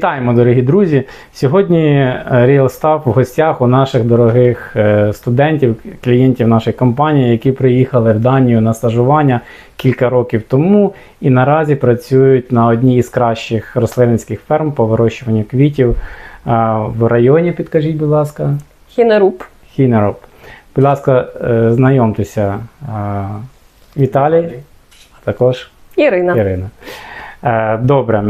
Вітаємо, дорогі друзі! Сьогодні е, RealStaff в гостях у наших дорогих е, студентів, клієнтів нашої компанії, які приїхали в Данію на стажування кілька років тому і наразі працюють на одній із кращих рослинницьких ферм по вирощуванню квітів е, в районі. Підкажіть, будь ласка, Хінеруб. Хінероп. Будь ласка, знайомтеся. Віталій, а також Ірина. Ірина. Добре.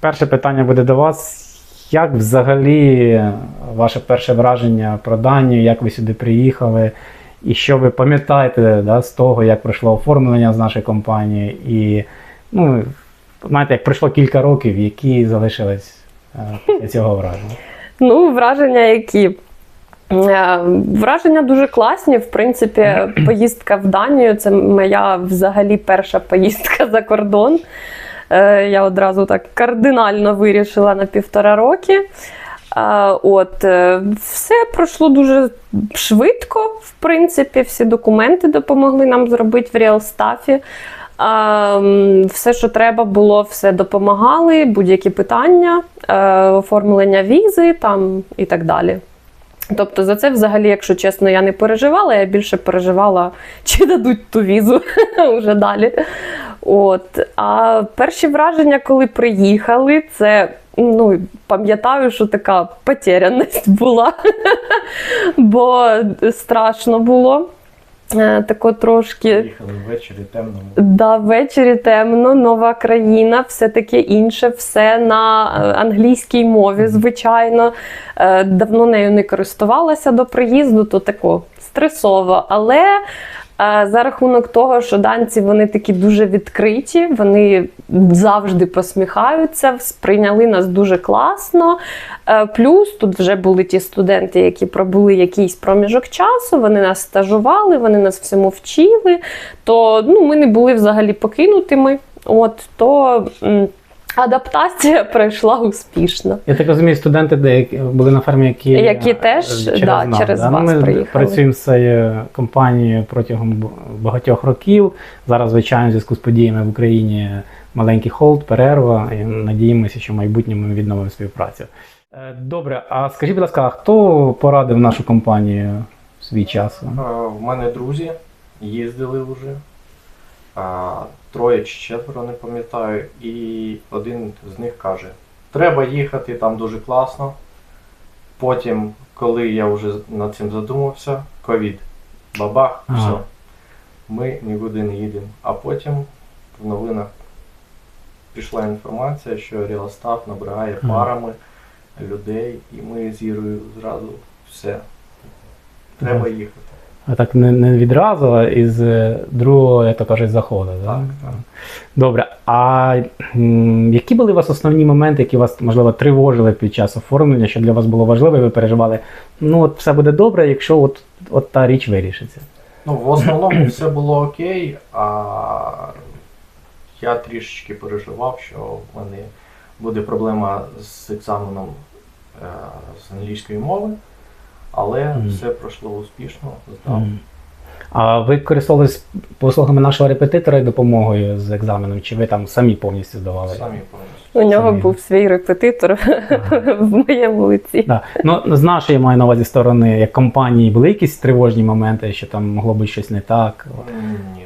Е, Перше питання буде до вас. Як взагалі ваше перше враження про Данію, як ви сюди приїхали, і що ви пам'ятаєте да, з того, як пройшло оформлення з нашої компанії? І, ну, знаєте, як пройшло кілька років, які залишились е, після цього враження? Ну, враження які? Е, Враження дуже класні. В принципі, поїздка в Данію це моя взагалі перша поїздка за кордон. Е, Я одразу так кардинально вирішила на півтора роки. От, е, все пройшло дуже швидко, в принципі, всі документи допомогли нам зробити в Ріалстафі. Все, що треба було, все допомагали, будь-які питання, е, оформлення візи там і так далі. Тобто за це, взагалі, якщо чесно, я не переживала, я більше переживала, чи дадуть ту візу вже далі. От. А перші враження, коли приїхали, це ну, пам'ятаю, що така потеряність була, бо страшно було. Е, Тако трошки. Їхали ввечері темно. Да, ввечері темно, нова країна, все таке інше, все на е, англійській мові, звичайно. Е, Давно нею не користувалася до приїзду, то тако стресово. Але за рахунок того, що данці вони такі дуже відкриті, вони завжди посміхаються, сприйняли нас дуже класно. Е, Плюс тут вже були ті студенти, які пробули якийсь проміжок часу, вони нас стажували, вони нас всьому вчили. То ну, ми не були взагалі покинутими. От то адаптація пройшла успішно. Я так розумію, студенти деякі були на фермі, які, Які теж, да, через Ну, вас Ми приїхали. працюємо з цією компанією протягом багатьох років. Зараз, звичайно, в зв'язку з подіями в Україні маленький холд, перерва. І надіємося, що в майбутньому ми відновимо співпрацю. Е, Добре, а скажіть, будь ласка, хто порадив нашу компанію в свій час? Е, В мене друзі їздили вже. А, троє чи четверо, не пам'ятаю. І один з них каже: треба їхати, там дуже класно. Потім, коли я вже над цим задумався, ковід. Бабах, Ага. все. Ми нікуди не їдемо. А потім в новинах пішла інформація, що Ріалстав набирає Ага. парами людей, і ми з Ірою зразу все. Треба їхати. Так не, не відразу, а із е, другого, як то кажуть, заходу. Да? Так, так. Добре. А які були у вас основні моменти, які вас, можливо, тривожили під час оформлення, що для вас було важливо, і ви переживали, ну от все буде добре, якщо от, от та річ вирішиться. Ну, в основному все було окей, а я трішечки переживав, що в мене буде проблема з екзаменом е, з англійської мови, але mm. все пройшло успішно, здав. Мгм. А ви користувались послугами нашого репетитора і допомогою з екзаменом, чи ви там самі повністю здавали? Самі повністю. У нього був свій репетитор в моєму лиці. Да. Ну, з нашої маю на увазі сторони, як компанії, були якісь тривожні моменти, що там могло бути щось не так.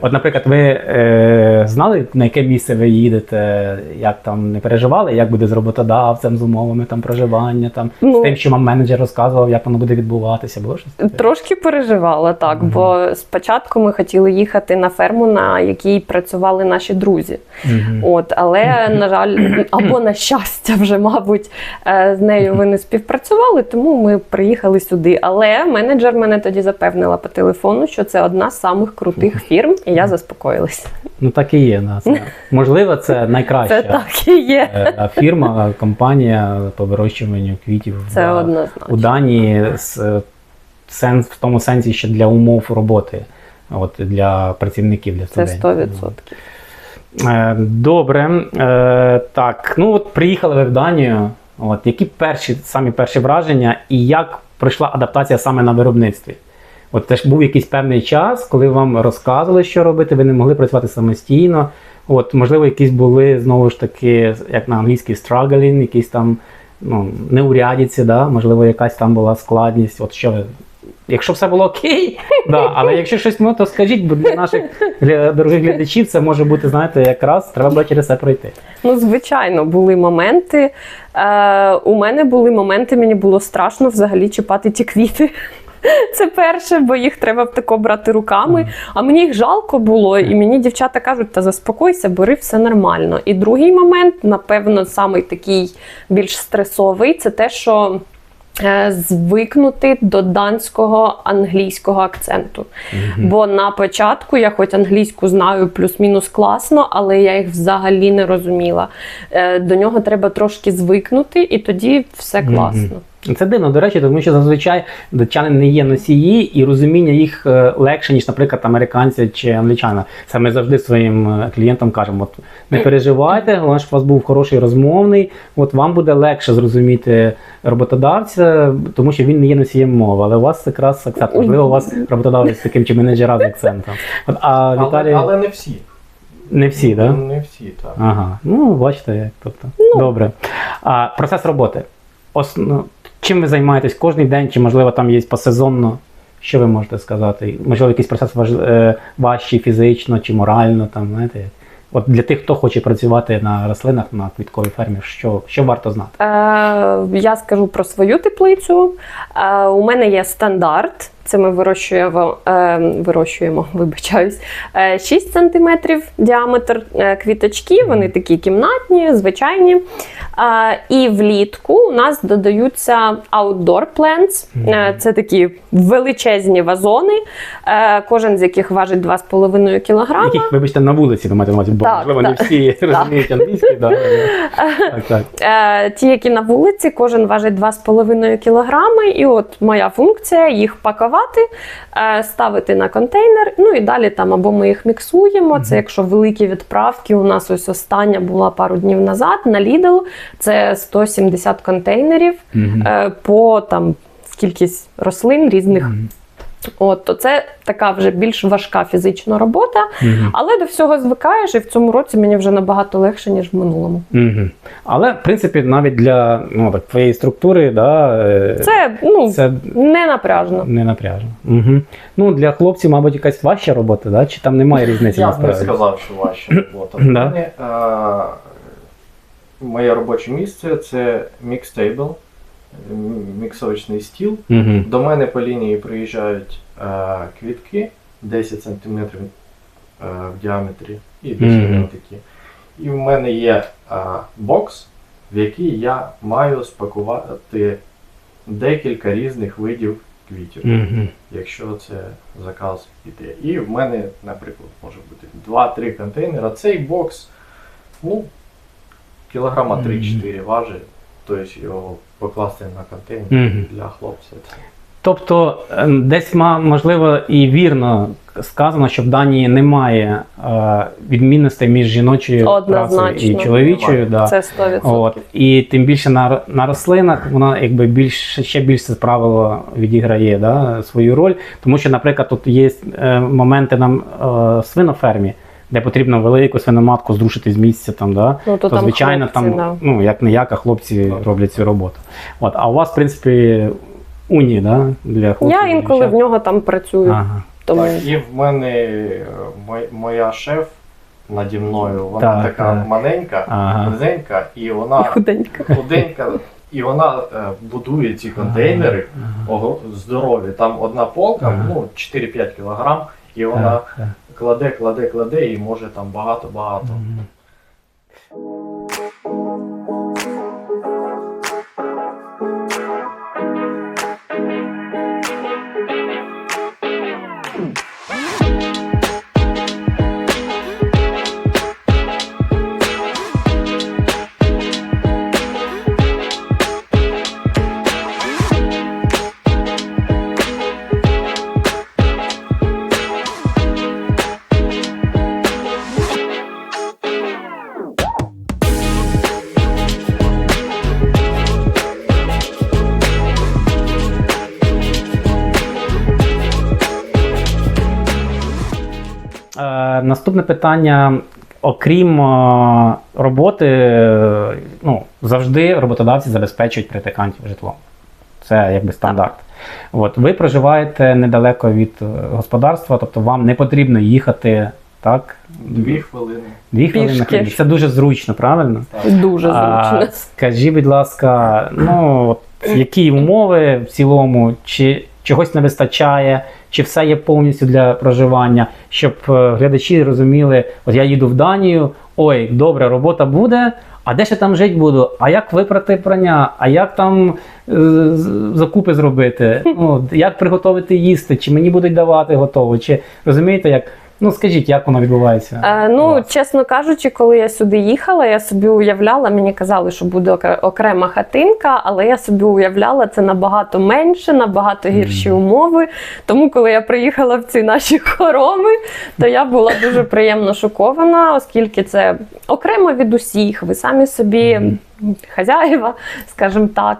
От. Наприклад, ви е, знали, на яке місце ви їдете, як там не переживали, як буде з роботодавцем, з умовами там проживання, там, Ну. з тим, що вам менеджер розказував, як воно буде відбуватися, було щось? Трошки переживала так, Мгм. бо спочатку ми хотіли їхати на ферму, на якій працювали наші друзі. Мгм. От, але на жаль, або на щастя, вже мабуть, е, з нею ви не співпрацювали, тому ми приїхали сюди. Але менеджер мене тоді запевнила по телефону, що це одна з самих крутих фірм, і я заспокоїлася. Ну так і є. Це, можливо, це найкраща Це так і є. е, фірма, компанія по вирощуванню квітів Це однозначно. у Данії з, сенс, в тому сенсі, що для умов роботи, от, для працівників, для Це 100%. Е, Добре. Е, Так, ну от приїхали ви в Данію. От, які перші, самі перші враження і як пройшла адаптація саме на виробництві? От теж був якийсь певний час, коли вам розказували, що робити, ви не могли працювати самостійно. От, можливо, якісь були знову ж таки, як на англійській struggling, якісь там ну, неурядіці, да? можливо, якась там була складність. От що ви. Якщо все було окей, да, але якщо щось ну, то скажіть, бо для наших гля- дорогих глядачів це може бути, знаєте, якраз треба було через це пройти. Ну, звичайно, були моменти. Е, у мене були моменти, мені було страшно взагалі чіпати ті квіти. Це перше, бо їх треба тако брати руками. А мені їх жалко було, і мені дівчата кажуть, та заспокойся, бери все нормально. І другий момент, напевно, самий такий більш стресовий, це те, що. Е, Звикнути до данського англійського акценту. Бо на початку я хоч англійську знаю плюс-мінус класно, але я їх взагалі не розуміла. Е, До нього треба трошки звикнути, і тоді все класно. Це дивно, до речі, тому що зазвичай датчани не є носії, і розуміння їх е, легше, ніж, наприклад, американця чи англічана. Це ми завжди своїм е, клієнтам кажемо: от не переживайте, головне, щоб у вас був хороший розмовний. От вам буде легше зрозуміти роботодавця, тому що він не є носієм мови. Але у вас якраз акцент. Можливо, у вас роботодавець таким чи менеджера з акцентом. От, а Але, Віталій але не всі. не всі, так? Да? Не всі, так. Ага, ну бачите, як тобто. Добре. А, процес роботи. Осно... Чим ви займаєтесь кожен день, чи можливо там є посезонно? Що ви можете сказати? Можливо, якийсь процес важ... е, важчий фізично чи морально, там, знаєте? От для тих, хто хоче працювати на рослинах на квітковій фермі, що, що варто знати? Е, я скажу про свою теплицю. Е, у мене є стандарт. Це ми вирощуємо, е, вирощуємо вибачаюсь, е, 6 см діаметр е, квіточки, вони такі кімнатні, звичайні. Е, і влітку у нас додаються outdoor plants. Е, це такі величезні вазони, е, кожен з яких важить 2,5 кг. Яких, вибачте, на вулиці ви маєте на увазі, бо Так, можливо не так. всі розуміють англійську. Да. Так, так. Е, ті, які на вулиці, кожен важить 2,5 кг. І от моя функція їх пакувати, е, ставити на контейнер. Ну і далі там або ми їх міксуємо. Це якщо великі відправки. У нас ось остання була пару днів назад на Lidl. Це 170 контейнерів е, по там кількість рослин різних. От, то це така вже більш важка фізична робота, Мгм. але до всього звикаєш, і в цьому році мені вже набагато легше, ніж в минулому. Мгм. Але, в принципі, навіть для ну, так, твоєї структури, да, е, Це ну це не напряжно. Не напряжно. Угу. Ну, для хлопців, мабуть, якась важча робота, да? чи там немає різниці Я б не сказав, що важча робота. Да. Е, моє робоче місце це мікстейбл, міксовочний стіл. Угу. До мене по лінії приїжджають е, квітки 10 см е, в діаметрі і Мгм. такі. І в мене є е, бокс, в який я маю спакувати декілька різних видів квітів, Угу. якщо це заказ іде. І в мене, наприклад, може бути 2-3 контейнера. Цей бокс, ну, кілограма 3-4 важить, тобто його покласти на контейнер Мгм. для хлопця. Тобто, е, десь ма- можливо і вірно сказано, що в Данії немає е, відмінностей між жіночою працею Однозначно. і чоловічою. Да. Це 100%. От, і тим більше на, р- на рослинах вона якби більш ще більше це правило відіграє да, свою роль. Тому що, наприклад, тут є е, моменти на е, свинофермі, де потрібно велику свиноматку зрушити з місця. Там, да, Ну, то то, там звичайно, хлопці, там да. ну як не як, а хлопці Так. роблять цю роботу. От, а у вас, в принципі, уні, да, для хлопців. Я інколи в нього там працюю. Ага. Тому Так, і в мене е, моя шеф наді мною, вона Так, така так. маленька, Ага. низенька, і і вона худенька. худенька, і вона е, будує ці контейнери ого, здорові. Там одна полка, Ага. ну 4-5 кілограм, і вона так. Кладе, кладе, кладе, і може там багато-багато. Наступне питання. Окрім е, роботи, е, ну, завжди роботодавці забезпечують практикантів житлом. Це якби стандарт. От, ви проживаєте недалеко від е, господарства, тобто вам не потрібно їхати так, Дві хвилини. дві хвилини. на Пішки. Це дуже зручно, правильно? Так. Дуже А, зручно. скажіть, будь ласка, ну от які умови в цілому, чи чогось не вистачає, чи все є повністю для проживання, щоб е, глядачі розуміли, от я їду в Данію, ой, добре, робота буде. А де ще там жити буду? А як випрати прання? А як там е, закупи зробити? Ну, як приготувати їсти? Чи мені будуть давати готово? Чи розумієте, як? Ну скажіть, як воно відбувається? Е, ну, чесно кажучи, коли я сюди їхала, я собі уявляла, мені казали, що буде окрема хатинка, але я собі уявляла це набагато менше, набагато гірші Мгм. умови. Тому, коли я приїхала в ці наші хороми, то я була дуже приємно шокована, оскільки це окремо від усіх. Ви самі собі. Мгм. Хазяєва, скажімо так.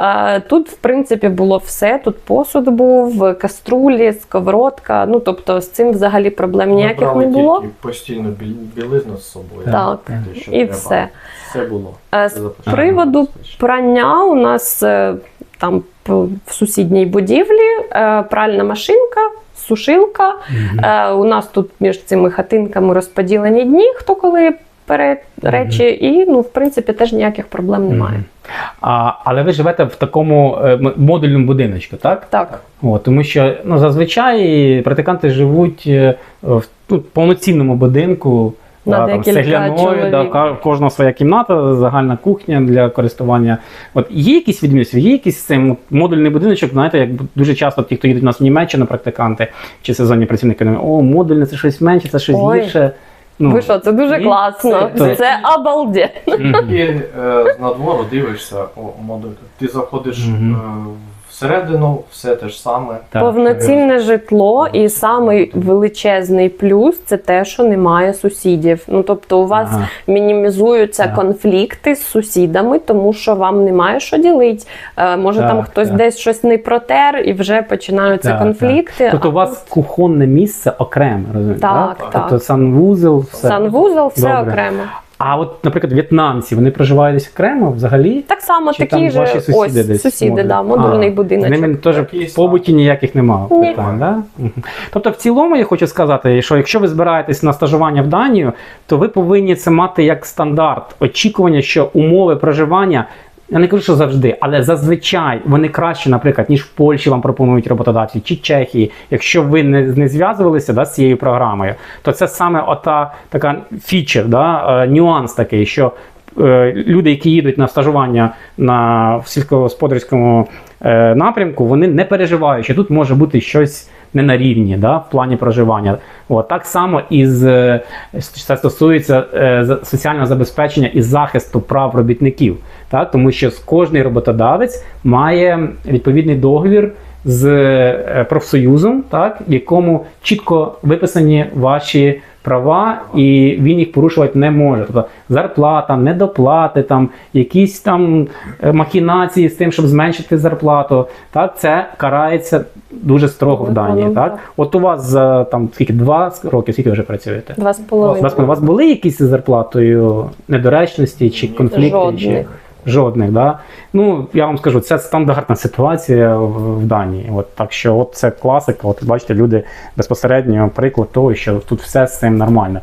Е, Тут, в принципі, було все. Тут посуд був, каструлі, сковородка. Ну, тобто, з цим взагалі проблем ніяких не було. тільки постійно білизну з собою. Так. Те, що І треба. все. Все було. Е, З приводу прання у нас е, там в сусідній будівлі пральна машинка, сушилка. Мгм. Е, У нас тут між цими хатинками розподілені дні, хто коли речі, і ну, в принципі, теж ніяких проблем немає. А, але ви живете в такому е, модульному будиночку, так? Так. О, тому що ну, зазвичай практиканти живуть е, в ну, повноцінному будинку. На да, цегляною, да, в своя кімната, загальна кухня для користування. От є якісь відмінності, є якийсь цей модульний будиночок, знаєте, як дуже часто ті, хто їдуть у нас в Німеччину, практиканти чи сезонні працівники, о, модульне це щось менше, це щось Ой. гірше. Ну, Ви що, це дуже ні, класно. це- Це, обалдеть. мгм. І е, з надвору дивишся, о, модуль. Ти заходиш Мгм. е, всередину, все те ж саме. Так. Повноцінне житло, і самий величезний плюс це те, що немає сусідів. Ну тобто, у вас Ага. мінімізуються Так. конфлікти з сусідами, тому що вам немає що ділити. Е, може, Так, там хтось так. десь щось не протер, і вже починаються Так, конфлікти. Тобто а у вас кухонне місце окреме, розумієте? Так, да? так. Тобто санвузол, все. санвузол все Добре. окремо. А от, наприклад, в'єтнамці, вони проживають десь окремо взагалі? Так само Чи такі там ж ваші сусіди ось десь сусіди, да, модульний А, З ними теж в побуті ніяких немає Ні. питань, да? Мгм. Тобто, в цілому я хочу сказати, що якщо ви збираєтесь на стажування в Данію, то ви повинні це мати як стандарт очікування, що умови проживання. Я не кажу, що завжди, але зазвичай вони краще, наприклад, ніж в Польщі вам пропонують роботодавці чи Чехії. Якщо ви не, не зв'язувалися да, з цією програмою, то це саме ота така фічер, да, е, нюанс такий, що е, люди, які їдуть на стажування на в сільськогосподарському е, напрямку, вони не переживають, що тут може бути щось не на рівні да, в плані проживання. От, так само і з, е, це стосується е, соціального забезпечення і захисту прав робітників. Так? Тому що кожний роботодавець має відповідний договір з е, профсоюзом, так, в якому чітко виписані ваші права, і він їх порушувати не може. Тобто зарплата, недоплати, там, якісь там е, махінації з тим, щоб зменшити зарплату. Так, це карається дуже строго в Данії. Так? так. От у вас за там скільки два роки, скільки ви вже працюєте? Два з половиною. у вас були якісь з зарплатою недоречності чи конфлікти? Чи... Жодних. Да? Ну, я вам скажу, це стандартна ситуація в Данії. От, так що от це класика. От бачите, люди безпосередньо приклад того, що тут все з цим нормально.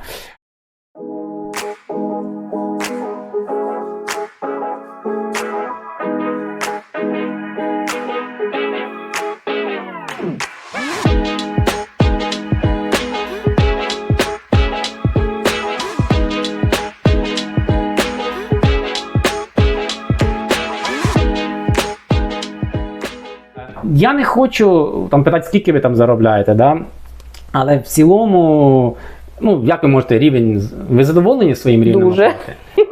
Я не хочу там питати, скільки ви там заробляєте, да? але в цілому, ну, як ви можете рівень, ви задоволені своїм рівнем? Дуже.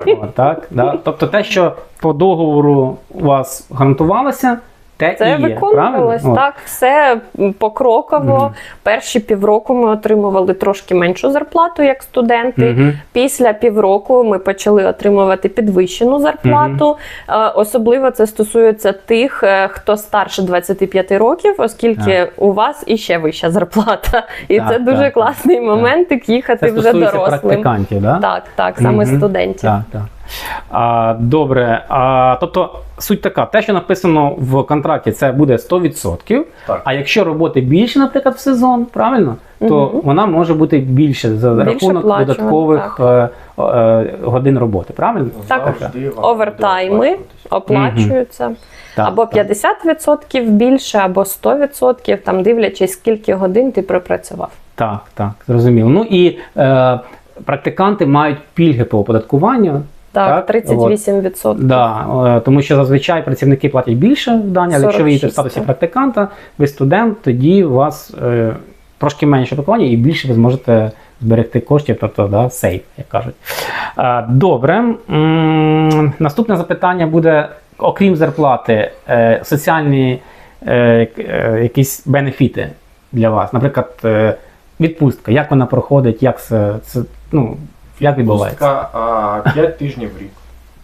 О, так, да? Тобто те, що по договору у вас гарантувалося, те Це і є. виконувалось правильно? Так, все покроково. Мгм. Перші півроку ми отримували трошки меншу зарплату як студенти. Мгм. Після півроку ми почали отримувати підвищену зарплату. Е, Особливо це стосується тих, е, хто старше 25 років, оскільки у вас іще вища зарплата. І Так, це дуже так, класний моментик їхати Це вже дорослим. практикантів, да? Так, так, саме студентів. Так, так. А, добре. А, тобто суть така: те, що написано в контракті, це буде 100%. Так. А якщо роботи більше, наприклад, в сезон, правильно, то Мгм. вона може бути більше за Більше рахунок додаткових е, е, годин роботи, правильно? Так. Завжди Овертайми. Оплачуються Так, або так. 50% більше, або 100%, там дивлячись, скільки годин ти пропрацював. Так, так, зрозуміло. Ну і е, практиканти мають пільги по оподаткуванню. Так, Так, 38%. Да, е, тому що зазвичай працівники платять більше в Дані, але якщо ви їдете в статусі практиканта, ви студент, тоді у вас е, трошки менше оподаткування і більше ви зможете зберегти коштів, тобто да, сейф, як кажуть. Е, добре. М, наступне запитання буде: окрім зарплати, е, соціальні е, е, якісь бенефіти для вас. Наприклад, е, відпустка, як вона проходить, як це, це ну, як відбувається? Відпустка 5 тижнів в рік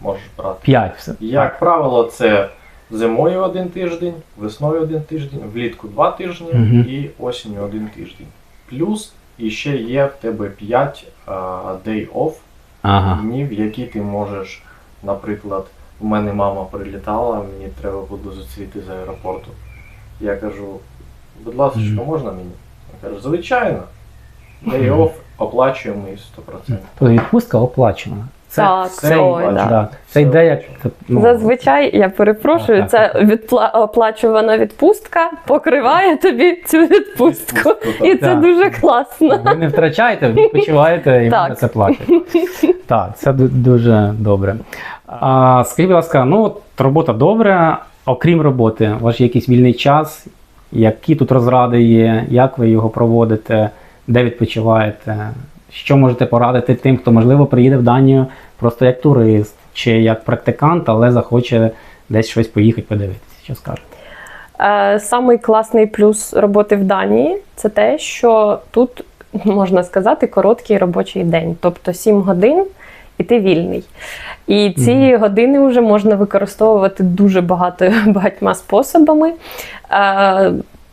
можеш брати. П'ять все. Як правило, це зимою один тиждень, весною один тиждень, влітку два тижні Мгм. і осінню один тиждень. Плюс іще є в тебе 5 day off Ага. днів, які ти можеш, наприклад, у мене мама прилітала, мені треба було зустріти з аеропорту. Я кажу, будь ласка, Мгм. можна мені? Я кажу, звичайно. Day off оплачуємо і 100%. Тобто відпустка оплачувана. Це, Так, це, ой, да. да. це йде як ну, Зазвичай, я перепрошую, Так, це відпла- оплачувана відпустка покриває тобі цю відпустку. Відпустку, І це Так. дуже класно. ви не втрачаєте, відпочиваєте і Так. це платять. Так, це дуже добре. А, скажіть, будь ласка, ну от робота добра, окрім роботи, у вас є якийсь вільний час, які тут розради є, як ви його проводите, де відпочиваєте? Що можете порадити тим, хто можливо приїде в Данію просто як турист чи як практикант, але захоче десь щось поїхати подивитися? Що скажете? Е, Самий класний плюс роботи в Данії це те, що тут можна сказати короткий робочий день, тобто 7 годин. І ти вільний. І ці години вже можна використовувати дуже багато багатьма способами.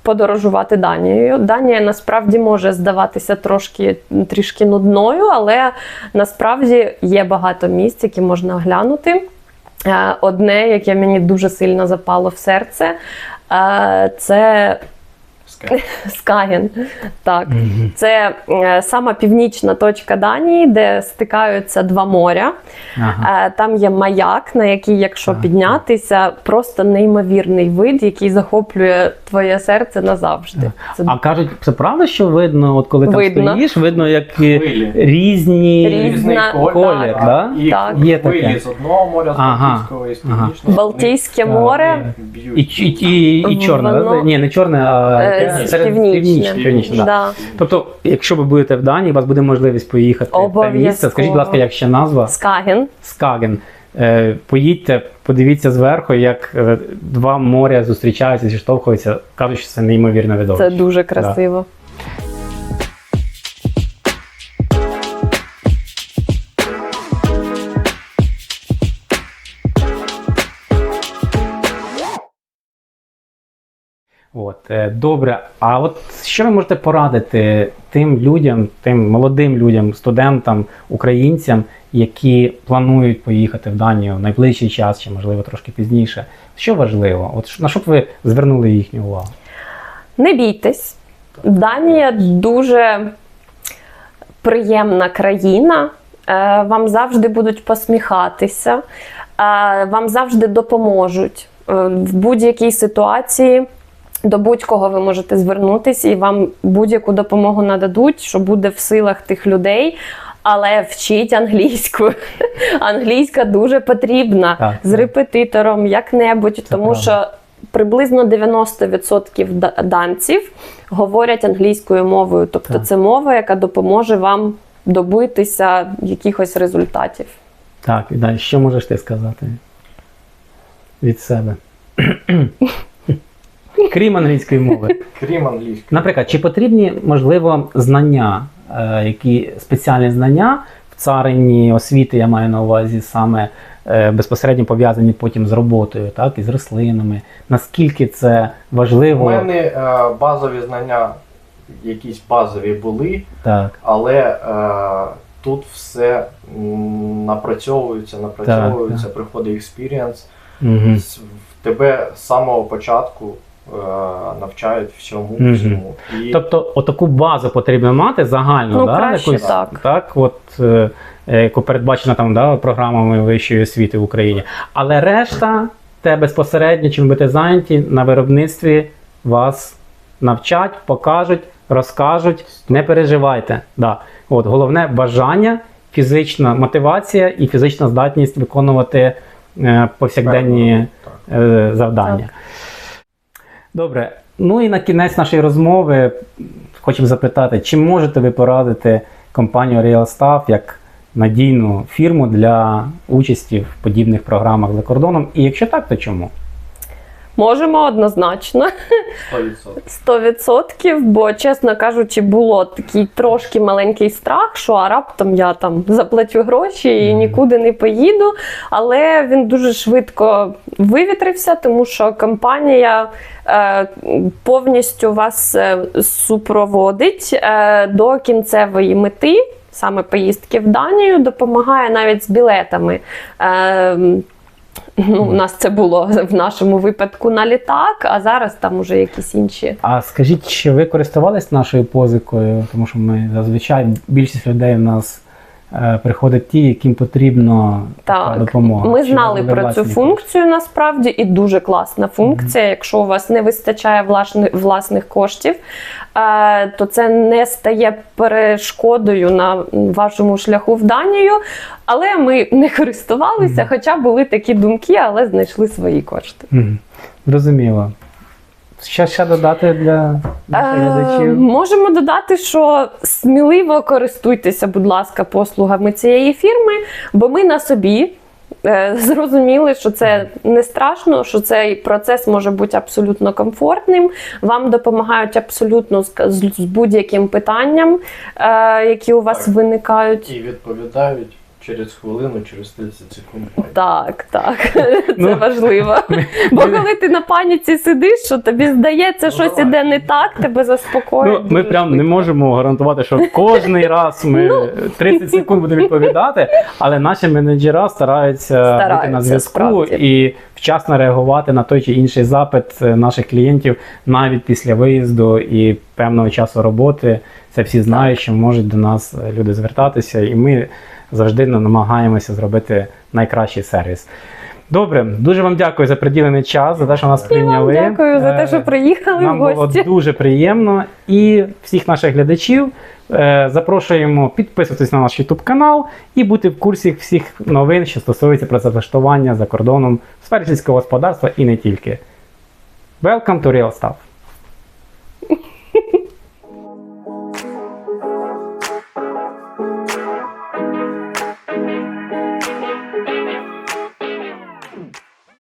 Подорожувати Данією. Данія насправді може здаватися трошки трішки нудною, але насправді є багато місць, які можна оглянути. Е, Одне, яке мені дуже сильно запало в серце, е, це. Скаген. Так. Це е, сама північна точка Данії, де стикаються два моря. Ага. Е, Там є маяк, на який, якщо Так. піднятися, просто неймовірний вид, який захоплює твоє серце назавжди. Це А кажуть, це правда, що видно, от коли там Видно. стоїш, видно, як Хвилі. різні Різна- Різний колір, колір, да? і Так. Є хвилі таке. з одного моря, з Ага. Балтійського і з Ага. Північного. Балтійське море. І, і, і, і чорне, Воно- ні, не чорне, а е, серед- да. Да. Тобто, якщо ви будете в Данії, у вас буде можливість поїхати в те місце. Скажіть, будь ласка, як ще назва? Скаген. Скаген. Е, поїдьте, подивіться зверху, як е, два моря зустрічаються, зіштовхуються. Кажуть, що це неймовірно видовище. Це дуже красиво. От, е, добре. А от що ви можете порадити тим людям, тим молодим людям, студентам, українцям, які планують поїхати в Данію в найближчий час, чи можливо трошки пізніше? Що важливо? От на що б ви звернули їхню увагу? Не бійтесь. Данія дуже приємна країна. Е, Вам завжди будуть посміхатися, е, вам завжди допоможуть в будь-якій ситуації. До будь-кого ви можете звернутися і вам будь-яку допомогу нададуть, що буде в силах тих людей. Але вчіть англійську. Англійська дуже потрібна Так, з репетитором, як-небудь, тому правда. що приблизно 90% данців говорять англійською мовою. Тобто Так. це мова, яка допоможе вам добитися якихось результатів. Так, і далі, що можеш ти сказати від себе? Крім англійської мови. Крім англійської. Наприклад, чи потрібні, можливо, знання, е, які спеціальні знання в царині освіти, я маю на увазі саме е, безпосередньо пов'язані потім з роботою, так, і з рослинами. Наскільки це У важливо? мене е, базові знання, якісь базові були, Так, але е, тут все м, напрацьовується, напрацьовується, приходить експірієнс. угу. Тебе з самого початку навчають всьому Мгм. всьому. І Тобто, отаку базу потрібно мати загальну, Ну, да, краще якусь, так. так от, е, е, яку передбачена там да, програмами вищої освіти в Україні. Але решта, те безпосередньо, чим будете зайняті на виробництві, вас навчать, покажуть, розкажуть. Не переживайте. Да. От, головне бажання, фізична мотивація і фізична здатність виконувати е, повсякденні е, завдання. Добре. Ну і на кінець нашої розмови хочемо запитати, чи можете ви порадити компанію RealStaff як надійну фірму для участі в подібних програмах за кордоном? І якщо так, то чому? Можемо однозначно. 100%. 100%, бо, чесно кажучи, було такий трошки маленький страх, що а раптом я там заплачу гроші і нікуди не поїду. Але він дуже швидко вивітрився, тому що компанія е, повністю вас е, супроводить е, до кінцевої мети. Саме поїздки в Данію допомагає навіть з білетами. Ну, у нас це було в нашому випадку на літак, а зараз там уже якісь інші. А скажіть, чи ви користувались нашою позикою? Тому що ми зазвичай більшість людей в нас приходять ті, яким потрібно Так, допомога. ми знали про власні цю кошти? функцію насправді, і дуже класна функція. Якщо у вас не вистачає власних, власних коштів, е, то це не стає перешкодою на вашому шляху в Данію. Але ми не користувалися, Мгм. хоча були такі думки, але знайшли свої кошти. Мгм. Зрозуміло. Що ще додати для наших Е, глядачів? Можемо додати, що сміливо користуйтеся, будь ласка, послугами цієї фірми, бо ми на собі. е, Зрозуміли, що це не страшно, що цей процес може бути абсолютно комфортним. Вам допомагають абсолютно з, з з будь-яким питанням, е, які у вас Так. виникають. І відповідають через хвилину, через 30 секунд. Так, так, це Ну, важливо. Бо коли ти на паніці сидиш, що тобі здається, Ну, щось іде не так, тебе заспокоюють. Ну, ми прям не можемо гарантувати, що кожний раз ми Ну. 30 секунд будемо відповідати, але наші менеджера стараються, бути на зв'язку і вчасно реагувати на той чи інший запит е, наших клієнтів навіть після виїзду і певного часу роботи. Це всі знають, що можуть до нас е, люди звертатися, і ми завжди намагаємося зробити найкращий сервіс. Добре, дуже вам дякую за приділений час, за те, що нас І вам прийняли. дякую за те, Е, що приїхали нам в було дуже приємно. І всіх наших глядачів е, запрошуємо підписуватись на наш YouTube канал і бути в курсі всіх новин, що стосуються працевлаштування за кордоном в сфері сільського господарства і не тільки. Welcome to Real Stuff!